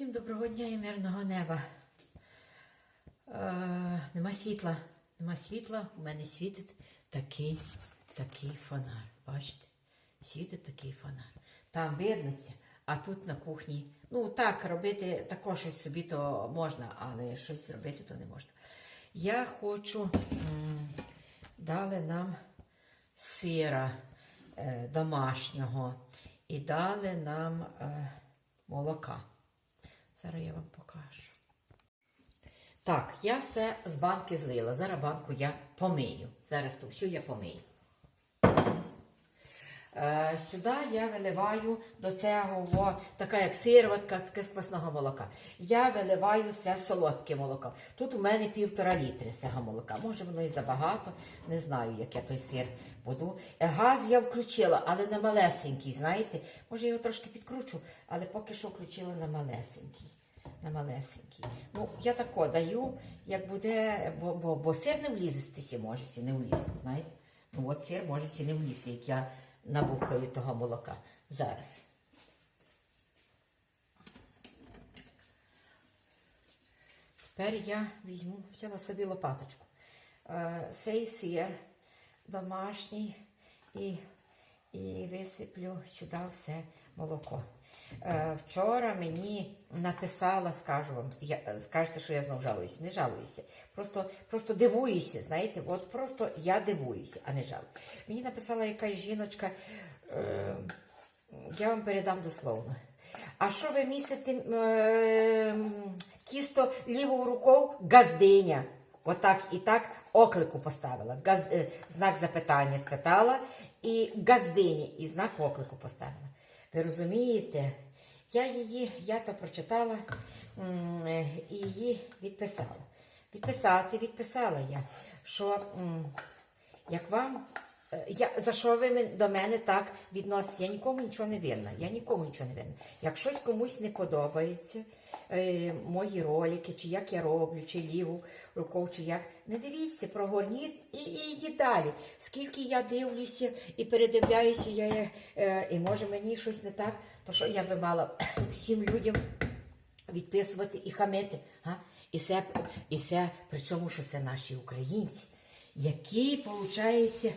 Всім доброго дня і мирного неба. Е, нема світла. Нема світла, у мене світить такий, такий фонар. Бачите? Світить такий фонар. Там виднося, а тут на кухні. Ну так, робити також щось собі то можна, але щось робити то не можна. Я хочу, дали нам сира е, домашнього і дали нам е, молока. Зараз я вам покажу. Так, я все з банки злила. Зараз банку я помию. Зараз ту всю я помию. Е, сюди я виливаю до цього така як сироватка з квасного молока. Я виливаю все солодке молоко. Тут у мене півтора літри цього молока. Може воно і забагато, не знаю, як я той сир буду. Е, Газ я включила, але на малесенький, знаєте. Може його трошки підкручу, але поки що включила на малесенький. На малесенький. Ну, я тако даю, як буде, бо, бо, бо сир не влізти може сі не влізти, знаєте. Ну от сир може сі не влізти, як я набухаю того молока. Зараз. Тепер я візьму, взяла собі лопаточку. Е, Цей сир домашній і, і висиплю сюди все молоко. Е, Вчора мені написала, скажу вам, я, скажете, що я знову жалуюся. Не жалуюся. Просто, просто дивуюся, знаєте, от просто я дивуюся, а не жалую. Мені написала якась жіночка, е, я вам передам дословно. А що ви місите е, тісто лівою рукою газдиня? Отак і так оклику поставила. Газ, е, знак запитання спитала і газдині, і знак оклику поставила. Ви розумієте? Я її, я то прочитала е, і її відписала. Відписати, відписала я, що як вам, е, я, за що ви до мене так відносите? Я нікому нічого не винна. Я нікому нічого не винна. Як щось комусь не подобається, е, мої ролики, чи як я роблю, чи ліву рукою, чи як. Не дивіться, прогорніть і, і йдіть далі. Скільки я дивлюся і передивляюся, я, е, і може мені щось не так, то що я би мала всім людям відписувати і хамити. Га? І це, і це, причому, що це наші українці, який, виходить,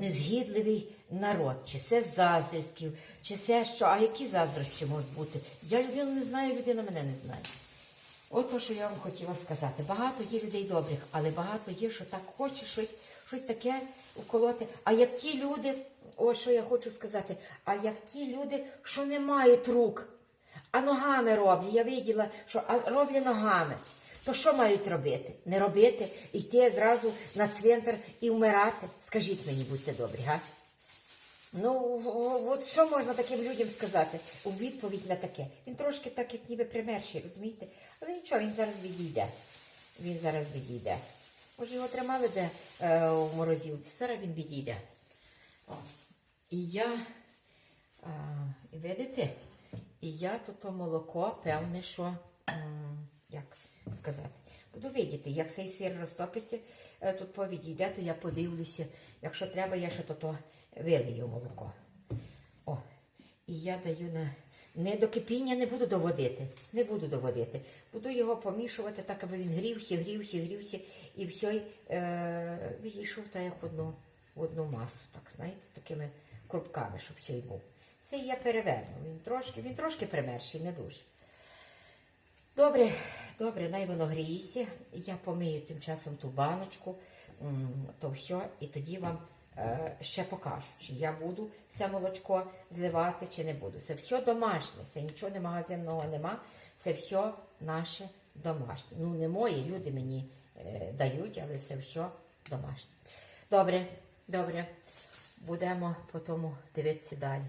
незгідливий народ, чи це з заздрістів, чи це що, а які заздрощі можуть бути? Я людину не знаю, людина мене не знає. От то, що я вам хотіла сказати. Багато є людей добрих, але багато є, що так хоче щось, щось таке уколоти. А як ті люди, ось що я хочу сказати, а як ті люди, що не мають рук, а ногами роблять. Я виділа, що а роблять ногами. То що мають робити? Не робити, йти зразу на цвинтар і вмирати? Скажіть мені, будьте добрі, га? Ну, от що можна таким людям сказати у відповідь на таке? Він трошки так, як ніби примерший, розумієте? Але нічого, він зараз відійде. Він зараз відійде. Може, його тримали де е, у морозилці, зараз він відійде. О. І я, і видите, і я тут молоко, певне, що, м, як сказати, буду як цей сир розтопиться, е, тут повідійде, то я подивлюся. Якщо треба, я ще то вилию молоко. О, і я даю на. Не до кипіння не буду доводити. Не буду доводити. Буду його помішувати так, аби він грівся, грівся, грівся, і все е, відійшов так, як одну, одну масу, так, знаєте, такими крупками, щоб все й був. Це я переверну. Він трошки, він трошки примерший, не дуже. Добре, добре, най воно гріється. Я помию тим часом ту баночку, то все, і тоді вам е, ще покажу, чи я буду це молочко зливати, чи не буду. Це все домашнє, це нічого не магазинного нема, це все наше домашнє. Ну, не мої, люди мені е, дають, але це все домашнє. Добре, добре. Будемо по тому дивитися далі.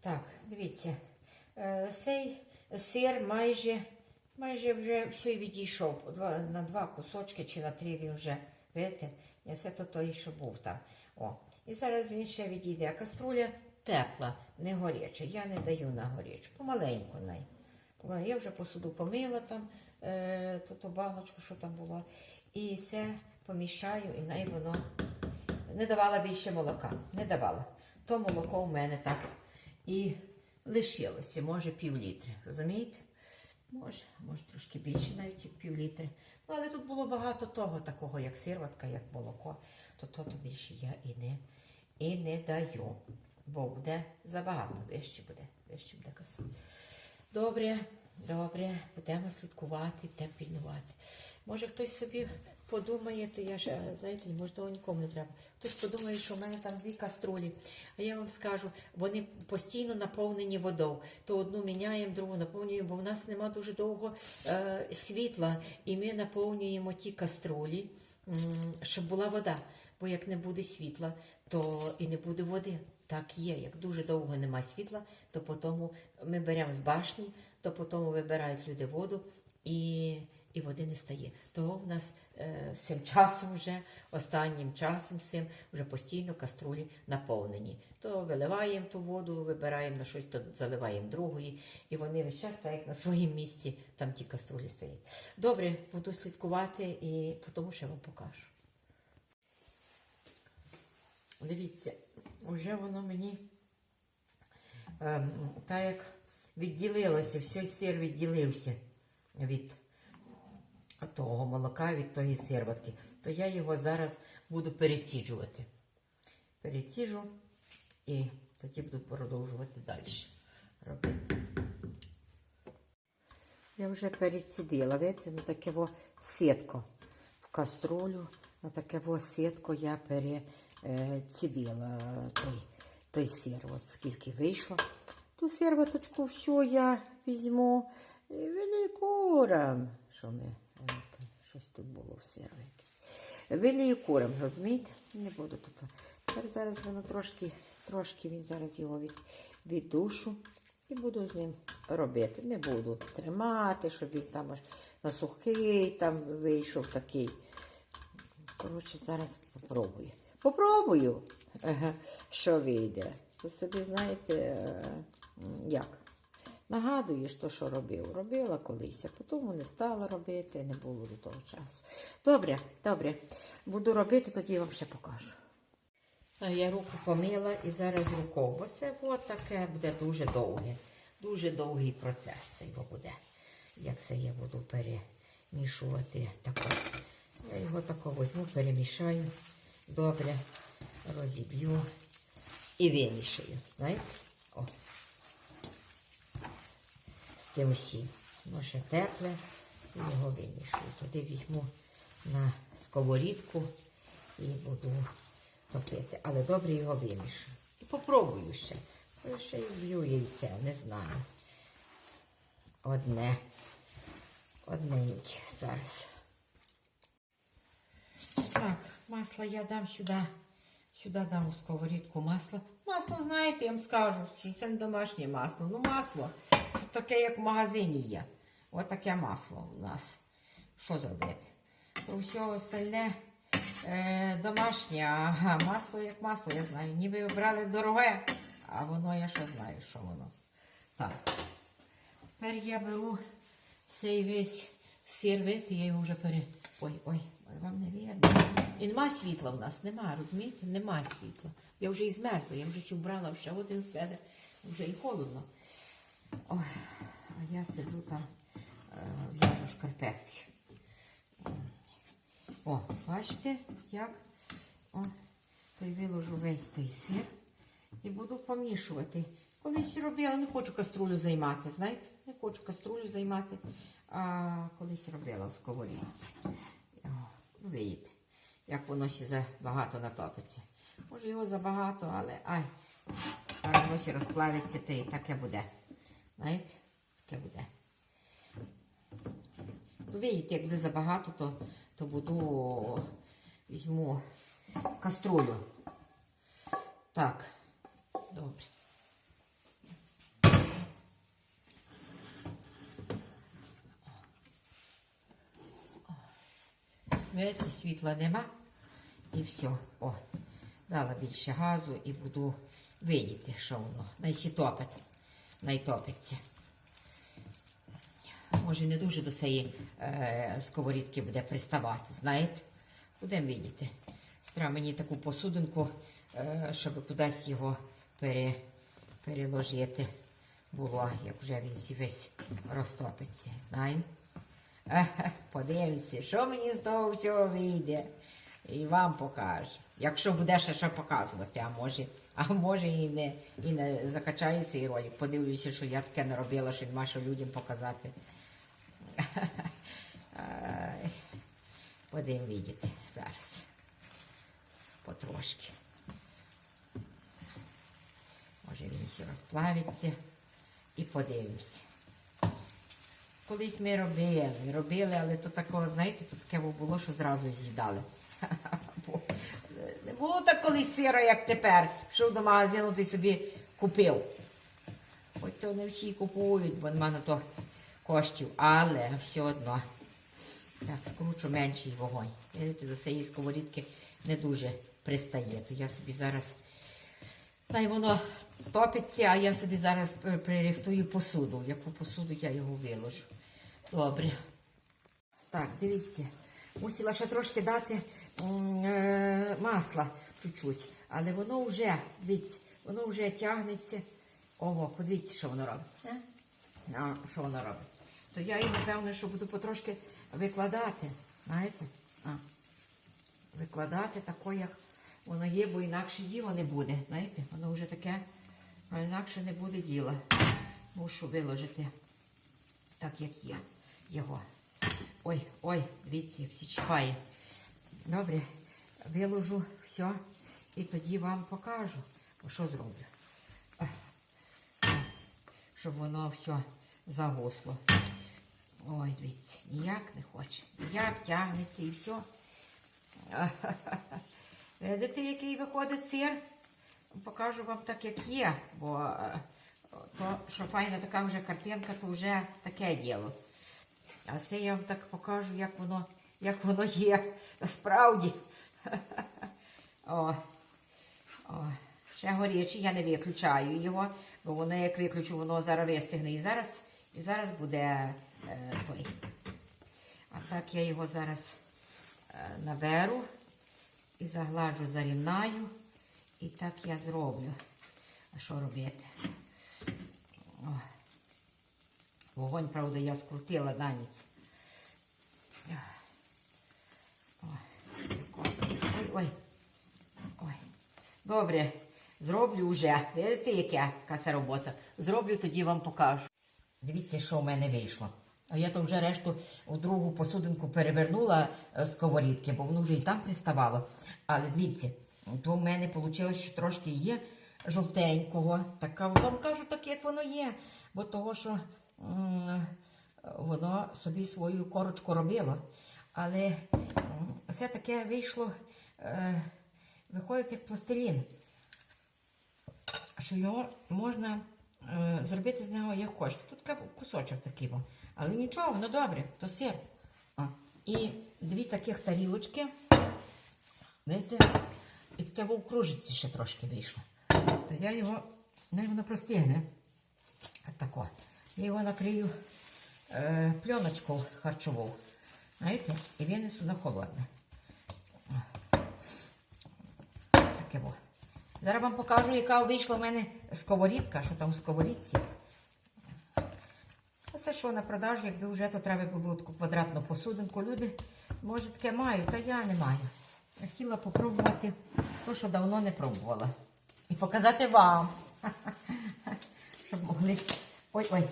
Так, дивіться, е, цей сир майже, майже вже все відійшов. Два, на два кусочки чи на три він вже, видите, все то той, що був там. О. І зараз він ще відійде. А каструля тепла, не горяча. Я не даю на горячу. Помаленьку най. Я вже посуду помила там, е, ту, ту баночку, що там було. І все помішаю, і най воно не давала більше молока. Не давала. То молоко у мене так і лишилося, може пів літри. Розумієте? Може, може трошки більше, навіть як пів. Ну, але тут було багато того, такого, як сирватка, як молоко, то то, то більше я і не, і не даю. Бо буде забагато, вище буде, вище буде каструль. Добре, добре, будемо слідкувати, будемо пільнувати. Може хтось собі подумає, то я ж, знаєте, може того нікому не треба. Хтось подумає, що в мене там дві каструлі. А я вам скажу, вони постійно наповнені водою. То одну міняємо, другу наповнюємо, бо в нас нема дуже довго е, світла, і ми наповнюємо ті каструлі, щоб була вода. Бо як не буде світла, то і не буде води. Так є. Як дуже довго нема світла, то потім ми беремо з башні, то потім вибирають люди воду і, і води не стає. Того в нас е, цим часом вже, останнім часом цим вже постійно каструлі наповнені. То виливаємо ту воду, вибираємо на щось, то заливаємо другої, і вони весь час як на своєму місці, там ті каструлі стоять. Добре, буду слідкувати і тому ще вам покажу. Дивіться, вже воно мені так як відділилося, все сир відділився від того молока, від тої сирватки, то я його зараз буду переціджувати. Переціжу і тоді буду продовжувати далі робити. Я вже перецідила, видите, на таке во сітко в каструлю, на таке во сітко я перецідила той, сир. От скільки вийшло. Ту серваточку всю я візьму і великурам. Що ми, е, щось тут було в сиру якесь. Великурам, розумієте? Не буду тут. Тепер зараз воно трошки, трошки він зараз його від, від душу. І буду з ним робити. Не буду тримати, щоб він там аж на сухий там вийшов такий. Коротше, зараз попробую. Попробую, що вийде. Ви собі знаєте, е, як? Нагадуєш то, що робив. Робила колись, а потім не стала робити, не було до того часу. Добре, добре. Буду робити, тоді вам ще покажу. Я руку помила і зараз рукою, от таке буде дуже довге. Дуже довгий процес це його буде. Як це я буду перемішувати тако. Я його тако візьму, перемішаю, добре розіб'ю і вимішаю. Знаєте? О. З тим усім. Воно ще тепле і його вимішую. Туди візьму на сковорідку і буду топити. Але добре його вимішую. І попробую ще. Може, Ще й вб'ю яйце, не знаю. Одне. Одненьке зараз. Так, масло я дам сюди. Сюди дам сковорідку масло. Масло, знаєте, я вам скажу, що це не домашнє масло. Ну, масло це таке, як в магазині є. Ось таке масло у нас. Що зробити? То все остальне е, домашнє, ага, масло як масло, я знаю. Ніби обрали дороге, а воно я ще знаю, що воно. Так. Тепер я беру цей весь сир, видите, я його вже пере... Ой, ой, ой, вам не видно. І нема світла в нас, нема, розумієте? Нема світла. Я вже і змерзла, я вже вбрала ще один сведер, вже і холодно. Ой, а я сиджу там, е, в'яжу шкарпетки. О, бачите, як? О, то й виложу весь той сир і буду помішувати. Колись робила, не хочу каструлю займати, знаєте? Не хочу каструлю займати, а колись робила в сковорідці. Ну, видите, як воно ще забагато натопиться. Може його забагато, але ай, а воно ще розплавиться, та і таке буде. Знаєте, таке буде. Ну, видите, як буде забагато, то, то буду візьму каструлю. Так, добре. Видите, світла нема. І все. О, дала більше газу і буду видіти, що воно. Найсі топить. Найтопиться. Може, не дуже до цієї е, сковорідки буде приставати, знаєте? Будемо видіти. Треба мені таку посудинку, е, щоб кудись його пере, переложити. було, як вже він весь розтопиться. Знаю. Подивимося, що мені з того всього вийде. І вам покажу. Якщо буде ще що показувати, а може, а може і не, і не закачаю цей ролик. Подивлюся, що я таке не робила, що нема що людям показати. Будемо видіти зараз. Потрошки. Може він ще розплавиться і подивимося. Колись ми робили, робили, але то такого, знаєте, то таке було, що зразу з'їдали. Не було так колись сира, як тепер. Пішов до магазину, ти собі купив. Хоч то не всі купують, бо нема на то коштів, але все одно. Так, скручу менший вогонь. Видите, до цієї сковорідки не дуже пристає. То я собі зараз. Та й воно топиться, а я собі зараз при- пририхтую посуду. Яку посуду я його виложу. Добре. Так, дивіться. Мусила ще трошки дати е, масла чуть-чуть. Але воно вже, дивіться, воно вже тягнеться. Ого, подивіться, що воно робить. е? Що воно робить? То я його, певно, що буду потрошки викладати. Знаєте? Викладати тако, як воно є, бо інакше діло не буде. Знаєте, воно вже таке, а інакше не буде діла. Мушу виложити так, як є його. Ой, ой, дивіться, як всі чіпає. Добре, виложу все і тоді вам покажу, що зроблю. Щоб воно все загусло. Ой, дивіться, ніяк не хоче. Ніяк тягнеться і все. Видите, який виходить сир? Покажу вам так, як є, бо е, то, що файна така вже картинка, то вже таке діло. А це я вам так покажу, як воно, як воно є насправді. О, о, ще горячий, я не виключаю його, бо воно як виключу, воно зараз вистигне. І зараз, і зараз буде е, той. А так я його зараз е, наберу і загладжу, зарівнаю. І так я зроблю. А що робити? О. Вогонь, правда, я скрутила даніць. Ой, ой, ой. Ой. Добре, зроблю вже. Видите, яка, це робота? Зроблю, тоді вам покажу. Дивіться, що в мене вийшло. А я то вже решту у другу посудинку перевернула е, сковорідки, бо воно вже і там приставало. Але дивіться, то в мене вийшло, що трошки є жовтенького. Така вам кажу, так як воно є. Бо того, що воно собі свою корочку робило. Але все таке вийшло, е, виходить як пластилін що його можна е, зробити з нього як хочете. Тут кусочок такий. во. Але нічого, воно добре, то сир. І дві таких тарілочки. Видите, і таке в кружиці ще трошки вийшло. То я його, не воно простигне. Тако. Я його накрию е, пленочку харчову. Знаєте, і винесу на холодне. Таке во. Зараз вам покажу, яка вийшла в мене сковорідка, що там у сковорідці. Це що на продажу, якби вже то треба було таку квадратну посудинку. Люди, може, таке мають, та я не маю. Хотіла попробувати то, що давно не пробувала. І показати вам. Щоб могли. Ой-ой,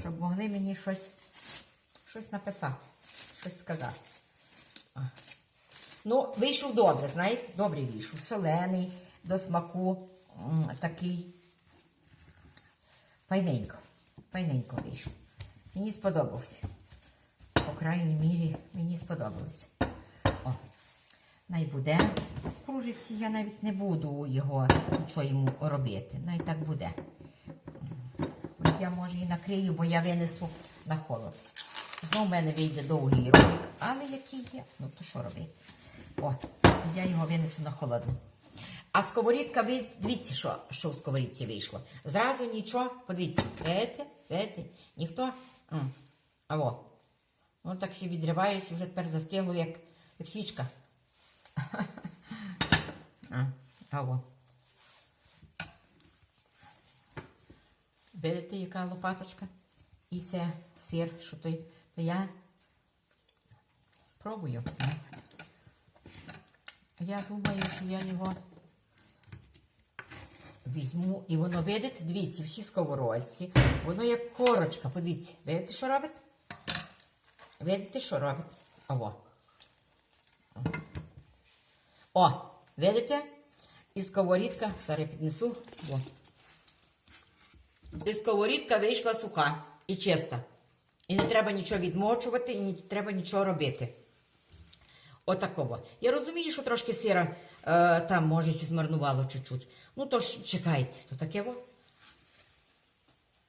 щоб могли мені щось, щось написати, щось сказати. Ну, вийшов добре, знаєте, добре вийшов. Солений, до смаку такий. Файненько. Файненько вийшов. Мені сподобався. По крайній мірі, мені сподобалося. Най буде. Кружиці я навіть не буду його нічого йому робити. Най так буде. От я може і накрию, бо я винесу на холод. Знову в мене вийде довгий ролик, але який є. Ну то що робити? О, я його винесу на холодну. А сковорідка, ви дивіться, що, що в сковорідці вийшло. Зразу нічого, подивіться, видите, видите, ніхто. М, Аво. Воно так всі відривається, вже тепер застигло, як, як свічка. А, Аво. Видите, яка лопаточка? І це сир, що той. То я пробую. Я думаю, що я його візьму і воно, видите, дивіться, всі сковородці. Воно як корочка, подивіться. Видите, що робить? Видите, що робить? Ово. О, видите? І сковорідка, зараз я піднесу. О. І сковорідка вийшла суха і чиста. І не треба нічого відмочувати, і не треба нічого робити. Отакого. Я розумію, що трошки сира е, там, може, сі змарнувало чуть-чуть. Ну, то ж чекайте, то таке во.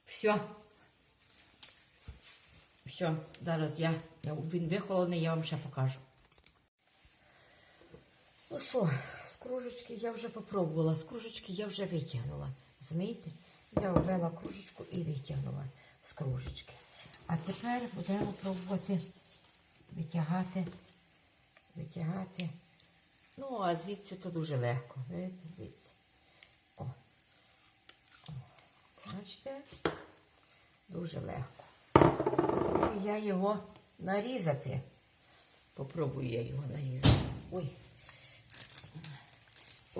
Все. Все, зараз я, я він вихолоний, я вам ще покажу. Ну що, з кружечки я вже попробувала, з кружечки я вже витягнула. Розумієте? Я ввела кружечку і витягнула з кружечки. А тепер будемо пробувати витягати, витягати. Ну, а звідси то дуже легко. Видите. О. О. Бачите? Дуже легко. І я його нарізати. Попробую я його нарізати. Ой.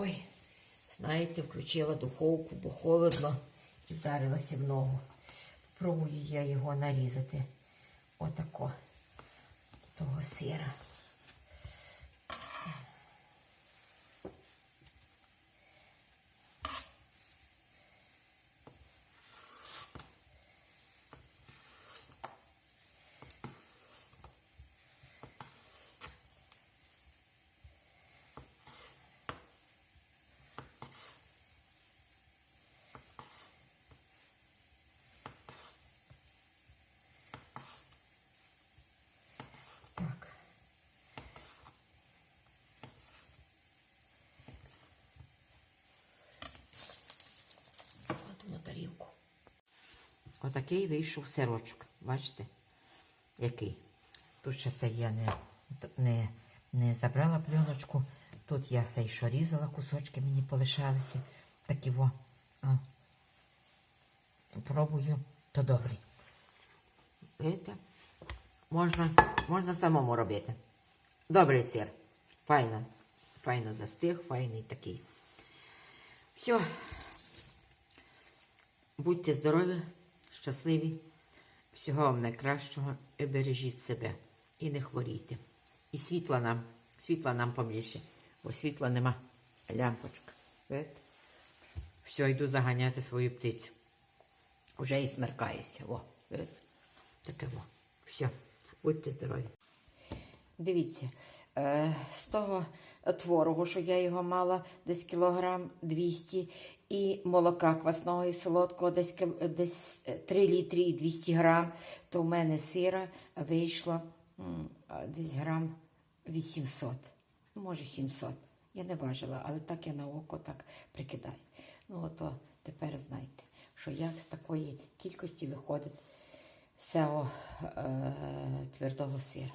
Ой, знаєте, включила духовку, бо холодно і вдарилася в ногу. Пробую я його нарізати. Отако. Того сира. Так. Кладу на тарілку. Отакий вийшов сирочок. Бачите? Який? Тут ще це я не, не, не забрала пленочку. Тут я все що різала, кусочки мені полишалися. Такі во. О. Пробую, то добрий. Видите? Можна, можна самому робити. Добрий сир. Файно. Файно застиг, файний такий. Все. Будьте здорові, щасливі. Всього вам найкращого і бережіть себе. І не хворійте. І світла нам, світла нам побільше, бо світла нема. Лямпочка. Все, йду заганяти свою птицю. Уже і смеркається. О, видите? Таке во. Все. Будьте здорові. Дивіться, е, з того творогу, що я його мала десь кілограм 200, і молока квасного і солодкого десь, десь е, 3 літри і 200 грам, то в мене сира вийшло десь грам 800, ну, може 700. Я не важила, але так я на око так прикидаю. Ну, ото тепер знайте, що як з такої кількості виходить всього е, твердого сира.